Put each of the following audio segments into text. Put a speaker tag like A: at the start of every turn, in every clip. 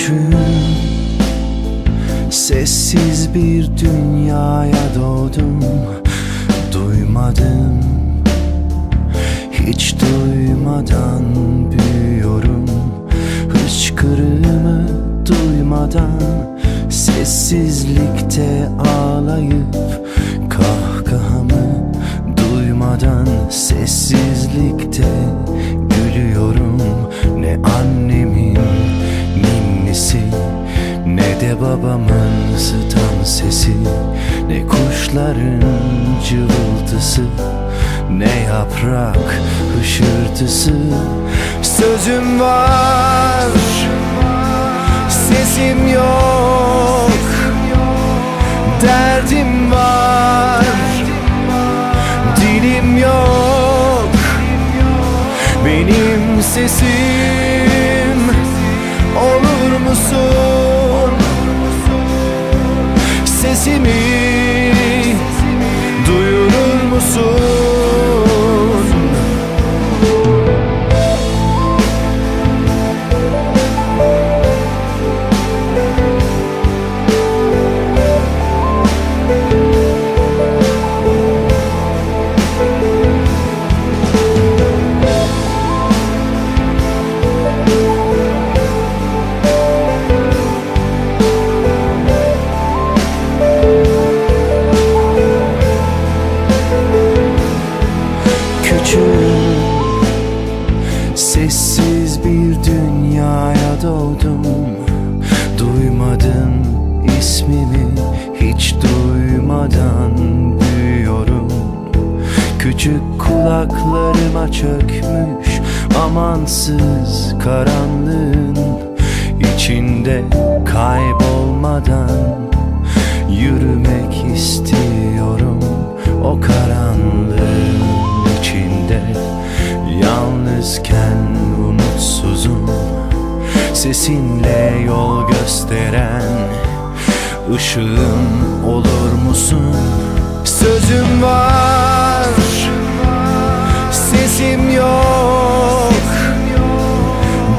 A: Küçüğüm. Sessiz bir dünyaya doğdum. Duymadım. Hiç duymadan büyüyorum. Hıçkırığımı duymadan Sessizlikte kuşların cıvıltısı Ne yaprak hışırtısı. Sözüm var Sesim yok Derdim var Dilim yok. Benim sesim Duyurur Küçük Sessiz bir dünyaya doğdum. Duymadım ismimi Hiç duymadan büyüyorum. Küçük kulaklarıma çökmüş Amansız karanlığın içinde kaybolmadan Yürümek istiyorum o karanlığın Yalnızken umutsuzum Sesinle yol gösteren ışığım olur musun? Sözüm var Sesim yok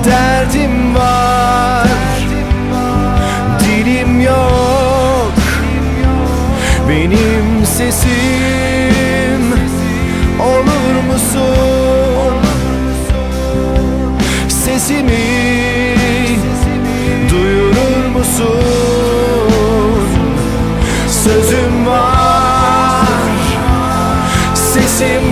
A: Derdim var Dilim yok Benim sesim Sesimi Duyurur musun? Sözüm var Sesim